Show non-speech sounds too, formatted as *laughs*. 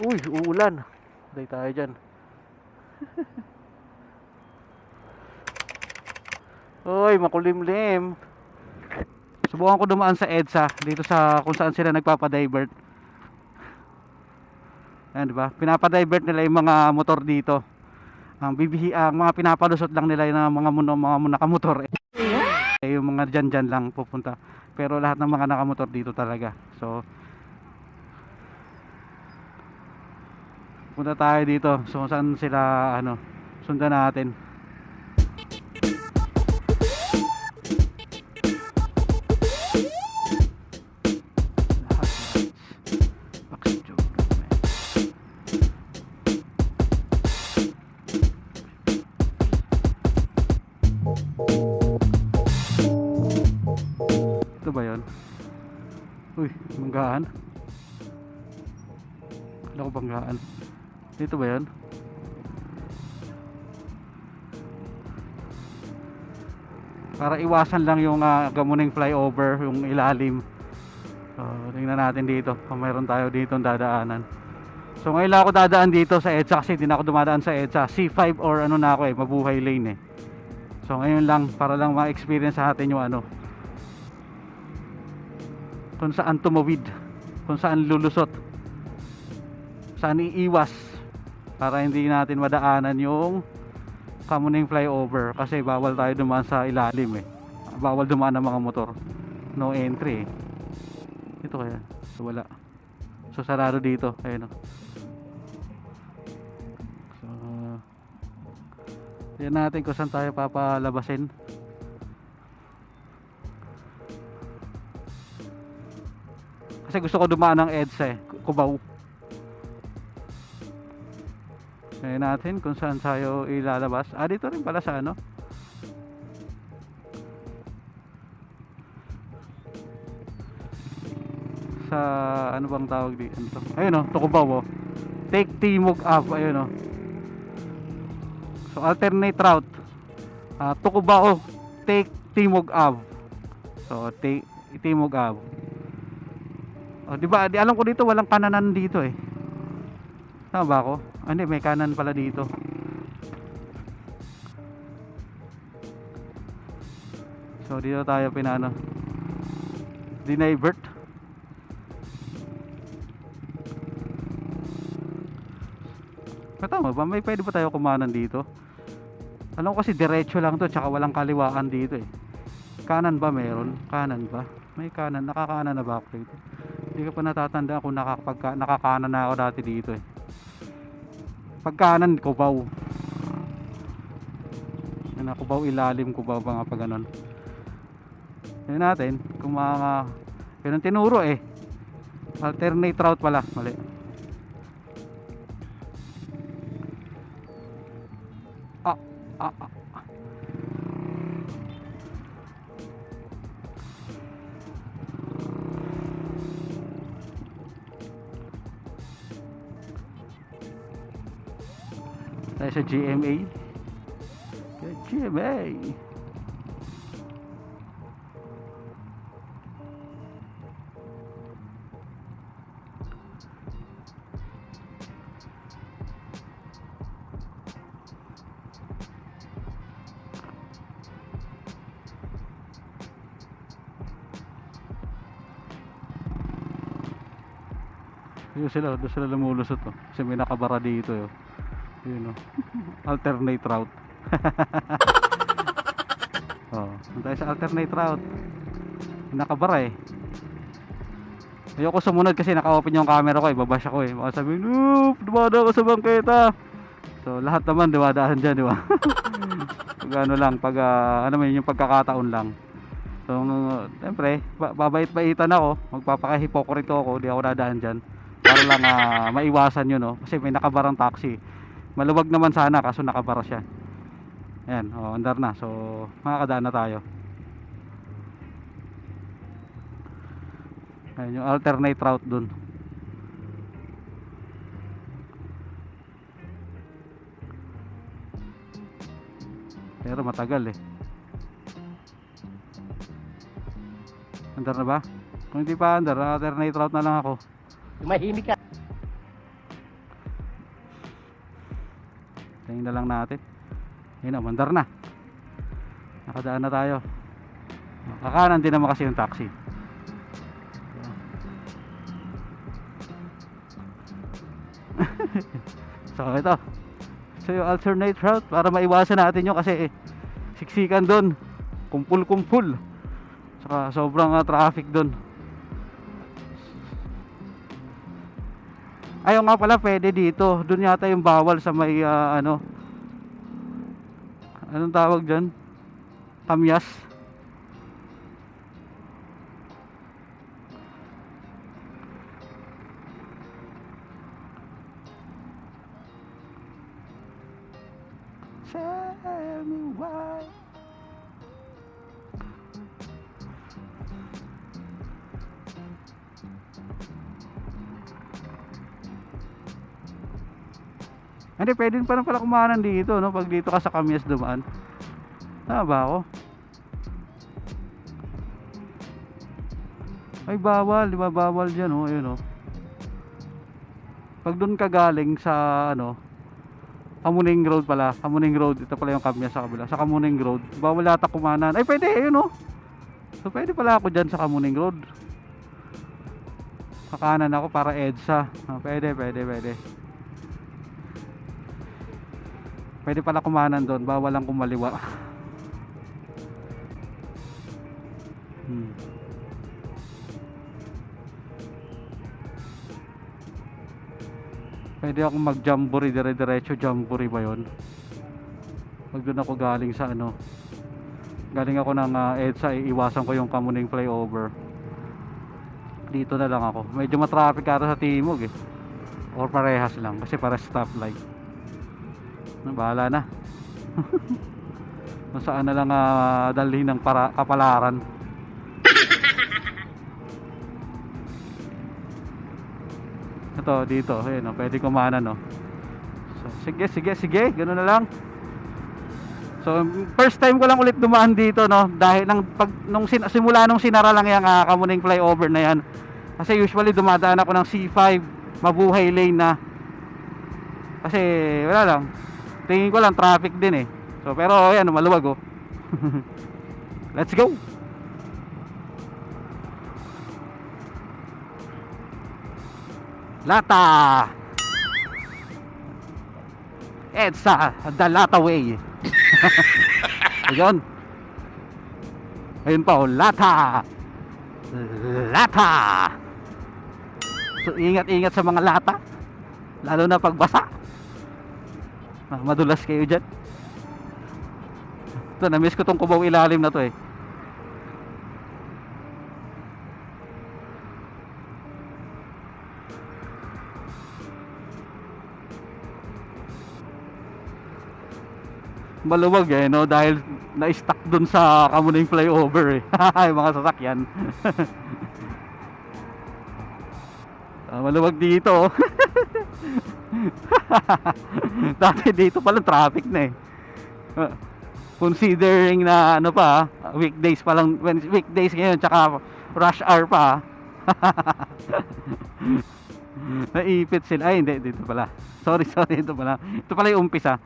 Uy, uulan. Day tayo dyan. Uy, makulimlim. Subukan ko dumaan sa EDSA dito sa kung saan sila nagpapadivert. Ayan, di ba? Pinapadivert nila yung mga motor dito. Ang bibihi ang mga pinapalusot lang nila yung mga muno, mga nakamotor. Eh, yung mga dyan dyan lang pupunta. Pero lahat ng mga nakamotor dito talaga. So, punta tayo dito. So, saan sila, ano, sundan natin. Ito ba yun? Uy, banggaan. Kala ko banggaan. Dito ba yun? Para iwasan lang yung ah, gamuning flyover, yung ilalim. So, tingnan natin dito kung mayroon tayo dito dadaanan. So ngayon lang ako dadaan dito sa EDSA kasi hindi na ako dumadaan sa EDSA. C5 or ano na ako eh, mabuhay lane eh. So ngayon lang para lang ma-experience sa atin yung ano kung saan tumawid, kung saan lulusot, saan iiwas para hindi natin madaanan yung kamuning flyover kasi bawal tayo dumaan sa ilalim eh. Bawal dumaan ng mga motor. No entry eh. Ito kaya. So wala. So sarado dito. Ayun oh. So Tignan natin kung saan tayo papalabasin. Kasi gusto ko dumaan ng EDSA eh. Kubaw. Tignan natin kung saan tayo ilalabas. Ah, dito rin pala sa ano. Sa ano bang tawag di? Ano? Ayun oh, Tukubaw oh. Take Timog Ave. Ayun oh. So alternate route. Ah, Tukubaw, take Timog Ave. So take Timog Ave. Oh, di ba? Di alam ko dito walang kananan dito eh. Tama ba ako? Hindi, may kanan pala dito. So dito tayo pinano. Dinivert. Ah, tama ba? May pwede ba tayo kumanan dito? Alam ko kasi diretso lang to tsaka walang kaliwaan dito eh. Kanan ba meron? Kanan ba? May kanan. Nakakanan na ba ako dito? Hindi ko pa natatanda kung nakakapagka, nakakanan na ako dati dito eh. Pagkanan, kubaw. Yan kubaw ilalim, kubaw ba nga pa ganun. Yan natin, kung mga, yun ang tinuro eh. Alternate route pala, mali. Ah, ah, ah. Tayo sa GMA. GMA. Yun sila, doon sila lumulusot oh. Kasi may nakabara dito oh. Yun oh. Alternate route. *laughs* oh, tayo sa alternate route. Nakabara eh. Ayoko sumunod kasi naka-open yung camera ko eh. Babash ako eh. Baka sabihin, Oop! Dumadaan ka sa bangketa! So, lahat naman dumadaan dyan, di ba? *laughs* pag ano lang, pag ah, ano man yung pagkakataon lang. So, uh, siyempre, ba- babait-baitan ako. Magpapaka-hypocrite ako. Di ako dadaan dyan. Para lang ah, maiwasan yun, no? Kasi may nakabarang taxi. Maluwag naman sana, kaso nakabara siya. Ayan, oh, andar na. So, makakadaan na tayo. Ayan, yung alternate route dun. Pero matagal eh. Andar na ba? Kung hindi pa andar, alternate route na lang ako. Tumahimik ka. Tingin na lang natin. Ayun na, mandar na. Nakadaan na tayo. Kakanan din naman kasi yung taxi. *laughs* so ito. So yung alternate route para maiwasan natin yun kasi eh, siksikan doon. Kumpul-kumpul. Saka sobrang ah, traffic doon. Ayaw nga pala pwede dito. Doon yata yung bawal sa may ah, ano. Anong tawag dyan? Kamyas. Tell me why. Hindi, pwede pa rin pala kumanan dito, no? Pag dito ka sa Kamyas dumaan. Tama ba ako? Ay, bawal. Di ba bawal dyan, oh. Ayun, oh. Pag doon ka galing sa, ano, Kamuning Road pala. Kamuning Road. Ito pala yung Kamyas sa kabila. Sa Kamuning Road. Bawal yata kumanan. Ay, pwede. Ayun, oh. So, pwede pala ako dyan sa Kamuning Road. Kakanan ako para EDSA. Ah, pwede, pwede, pwede. Pwede pala kumanan doon, bawal lang kumaliwa. *laughs* Hmm. Pwede akong mag-jamboree, dire-diretso jamboree ba 'yon? Pag doon ako galing sa ano. Galing ako ng uh, EDSA, iiwasan ko yung Kamuning flyover. Dito na lang ako. Medyo matraffic ata sa Timog eh. Or parehas lang kasi para stoplight. Ano, bahala na. *laughs* Saan na lang ah, dalhin ng para, kapalaran. *laughs* Ito, dito. Ayun, oh, pwede kumanan, no. So, sige, sige, sige. Ganun na lang. So, first time ko lang ulit dumaan dito, no. Dahil nang pag nung sin, simula nung sinara lang yung uh, kamuning flyover na yan. Kasi usually dumadaan ako ng C5, mabuhay lane na. Kasi wala lang. Tingin ko lang traffic din eh. So pero ayan maluwag oh. *laughs* Let's go. Lata. EDSA, the Lata way. *laughs* Ayun. Ayun pa oh, Lata. Lata. So ingat-ingat sa mga lata. Lalo na pagbasa. Ah, madulas kayo dyan. Ito, na-miss ko tong kubaw ilalim na to eh. Maluwag eh, no? Dahil na-stuck dun sa Kamuning flyover eh. *laughs* yung mga sasakyan. *laughs* Ah, maluwag dito. *laughs* *laughs* Dati dito pala traffic na eh. Uh, considering na ano pa, ah, weekdays pa lang, weekdays ngayon tsaka rush hour pa. ah. *laughs* Naipit sila. Ay, hindi, dito pala. Sorry, *laughs* sorry, ito pala. Ito pala yung umpisa.